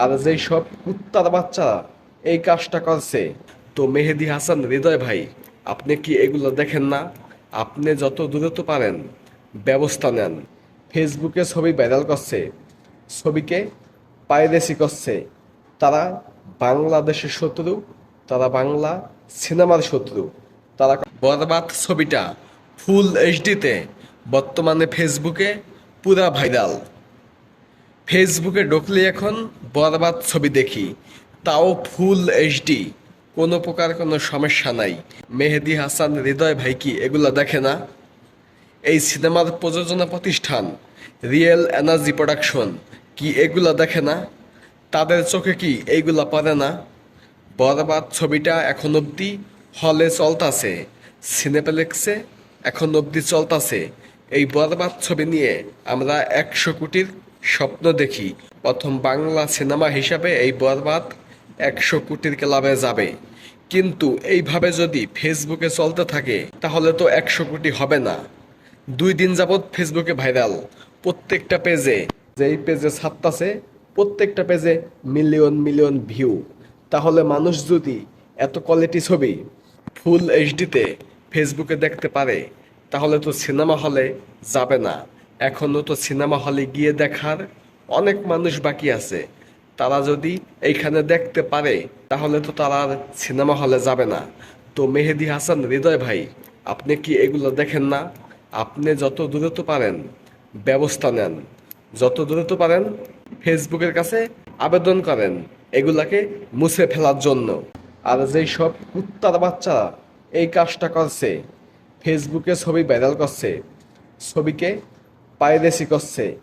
আর যেই সব কুত্তার বাচ্চারা এই কাজটা করছে, তো মেহেদি হাসান হৃদয় ভাই, আপনি কি এগুলো দেখেন না? আপনি যত দূরত্ব পারেন ব্যবস্থা নেন। ফেসবুকে ছবি ভাইরাল করছে, ছবিকে পাইরেসি করছে। তারা বাংলাদেশের শত্রু, তারা বাংলা সিনেমার শত্রু। তারা বরবাদ ছবিটা ফুল এইচডিতে বর্তমানে ফেসবুকে পুরা ভাইরাল ফেসবুকে ঢুকলে এখন বরবাদ ছবি দেখি। তাও ফুল এইচডি কোনো প্রকার কোনো সমস্যা নাই। মেহেদি হাসান, হৃদয় ভাই কি এগুলো দেখে না? এই সিনেমার প্রযোজনা প্রতিষ্ঠান, রিয়েল এনার্জি প্রোডাকশন, কি এগুলা দেখে না? তাদের চোখে কি এইগুলা পারে না? বরবাদ ছবিটা এখন অবধি হলে চলতাছে, সিনেপ্লেক্সে এখন অবধি চলতাছে। এই বরবাদ ছবি নিয়ে আমরা একশো কোটির স্বপ্ন দেখি। প্রথম বাংলা সিনেমা হিসাবে এই বরবাদ একশো কোটির ক্লাবে যাবে। কিন্তু এইভাবে যদি ফেসবুকে চলতে থাকে, তাহলে তো একশো কোটি হবে না। দুই দিন যাবৎ ফেসবুকে ভাইরাল। প্রত্যেকটা পেজে, যেই পেজে ছাপতাছে প্রত্যেকটা পেজে মিলিয়ন মিলিয়ন ভিউ। তাহলে মানুষ যদি এত কোয়ালিটি ছবি ফুল এইচডিতে ফেসবুকে দেখতে পারে, তাহলে তো সিনেমা হলে যাবে না। এখনও তো সিনেমা হলে গিয়ে দেখার অনেক মানুষ বাকি আছে। তারা যদি এইখানে দেখতে পারে, তাহলে তো তারা আর সিনেমা হলে যাবে না। তো মেহেদি হাসান, হৃদয় ভাই, আপনি কি এগুলো দেখেন না? আপনি যত দূরত্ব পারেন, ব্যবস্থা নেন। যত দূরত্ব পারেন, ফেসবুকের কাছে আবেদন করেন, এগুলাকে মুছে ফেলার জন্য। আর যেই সব কুত্তার বাচ্চারা এই কাজটা করছে, ফেসবুকে ছবি ভাইরাল করছে, ছবিকে পাইরেসি করছে,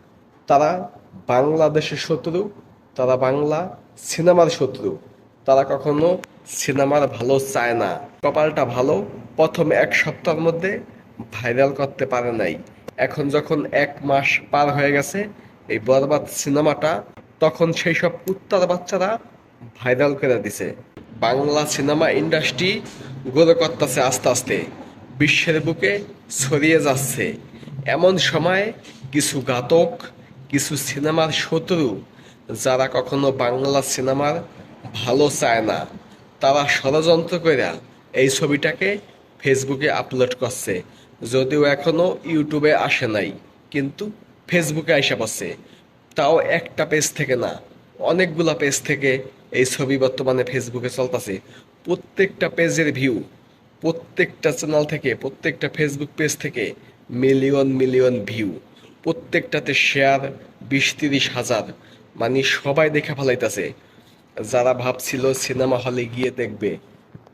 তারা বাংলাদেশের শত্রু, তারা বাংলা সিনেমার শত্রু। তারা কখনো সিনেমার ভালো চায় না। কপালটা ভালো, প্রথম এক সপ্তাহের মধ্যে ভাইরাল করতে পারে নাই। এখন যখন এক মাস পার হয়ে গেছে, এই বরবাদ সিনেমাটা, তখন সেই সব উত্তর বাচ্চারা ভাইরাল করে দিছে। বাংলা সিনেমা ইন্ডাস্ট্রি গড়ে করতেছে আস্তে আস্তে। বিশ্বের বুকে ছড়িয়ে যাচ্ছে। এমন সময় কিছু ঘাতক, কিছু সিনেমার শত্রু, যারা কখনো বাংলা সিনেমার ভালো চায় না, তারা ষড়যন্ত্র করে এই ছবিটাকে ফেসবুকে আপলোড করছে। যদিও এখনও ইউটিউবে আসে নাই, কিন্তু ফেসবুকে আইসা পড়ছে। তাও একটা পেজ থেকে না, অনেকগুলা পেজ থেকে এই ছবি বর্তমানে ফেসবুকে চলতেছে। প্রত্যেকটা পেজের ভিউ, প্রত্যেকটা চ্যানেল থেকে, প্রত্যেকটা ফেসবুক পেজ থেকে মিলিয়ন মিলিয়ন ভিউ। প্রত্যেকটাতে শেয়ার বিশ তিরিশ হাজার। মানে সবাই দেখে ফেলাইতেছে। যারা ভাবছিল সিনেমা হলে গিয়ে দেখবে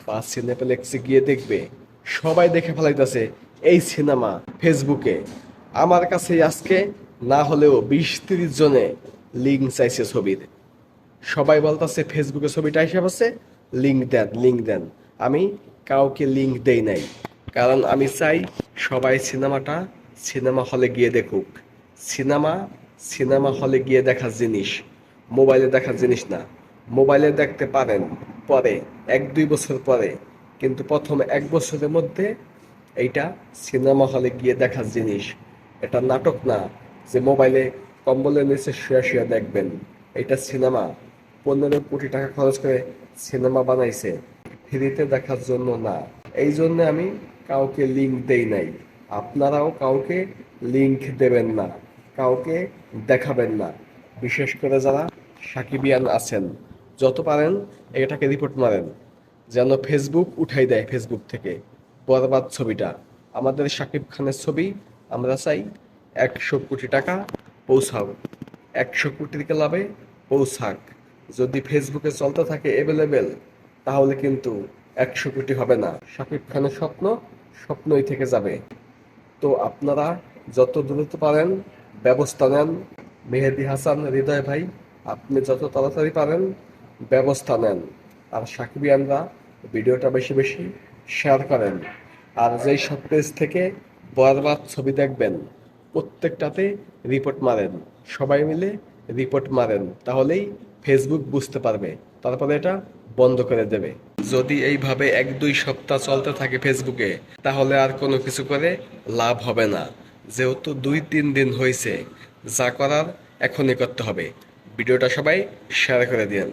বা সিনেপ্লেক্সে গিয়ে দেখবে, সবাই দেখে ফেলাইতেছে এই সিনেমা ফেসবুকে। আমার কাছে আজকে না হলেও বিশ তিরিশ জনে লিঙ্ক চাইছে ছবির। সবাই বলতেছে, ফেসবুকে ছবিটা হিসাব আছে লিঙ্ক দেন লিঙ্ক দেন। আমি কাউকে লিঙ্ক দেই নাই। কারণ আমি চাই সবাই সিনেমাটা সিনেমা হলে গিয়ে দেখুক। সিনেমা সিনেমা হলে গিয়ে দেখার জিনিস। মোবাইলে দেখার জিনিস না। মোবাইলে দেখতে পারেন পরে, এক দুই বছর পরে। কিন্তু প্রথম এক বছরের মধ্যে এইটা সিনেমা হলে গিয়ে দেখার জিনিস। এটা নাটক না যে মোবাইলে কম্বলের নিচে শুয়ে শুয়ে দেখবেন। এটা সিনেমা। পনেরো কোটি টাকা খরচ করে সিনেমা বানাইছে। ফ্রিতে দেখার জন্য না। এই জন্য আমি কাউকে লিঙ্ক দেই নাই। আপনারাও কাউকে লিঙ্ক দেবেন না, কাউকে দেখাবেন না। বিশেষ করে যারা সাকিবিয়ান আছেন, যত পারেন এটাকে রিপোর্ট মারেন, যেন ফেসবুক উঠাই দেয় ফেসবুক থেকে বরবাদ ছবিটা। আমাদের সাকিব খানের ছবি আমরা চাই একশো কোটি টাকা পৌঁছাও, একশো কোটির ক্লাবে পৌঁছাক। যদি ফেসবুকে চলতে থাকে অ্যাভেলেবেল তাহলে কিন্তু একশো কোটি হবে না। সাকিব খানের স্বপ্ন স্বপ্নই থেকে যাবে। তো আপনারা যত দ্রুত পারেন, ব্যবস্থা নেন। মেহেদি হাসান, হৃদয় ভাই, আপনি যত তাড়াতাড়ি পারেন, ব্যবস্থা নেন। আর সাকিবিয়ানরা ভিডিওটা বেশি বেশি শেয়ার করেন। আর যেই সব পেজ থেকে বরবাদ ছবি দেখবেন, প্রত্যেকটাতে রিপোর্ট মারেন। সবাই মিলে রিপোর্ট মারেন, তাহলেই ফেসবুক বুঝতে পারবে, তারপরে এটা বন্ধ করে দেবে। যদি এইভাবে এক দুই সপ্তাহ চলতে থাকে ফেসবুকে, তাহলে আর কোনো কিছু করে লাভ হবে না। যেহেতু দুই তিন দিন হয়েছে যা করার এখনই করতে হবে। ভিডিওটা সবাই শেয়ার করে দিন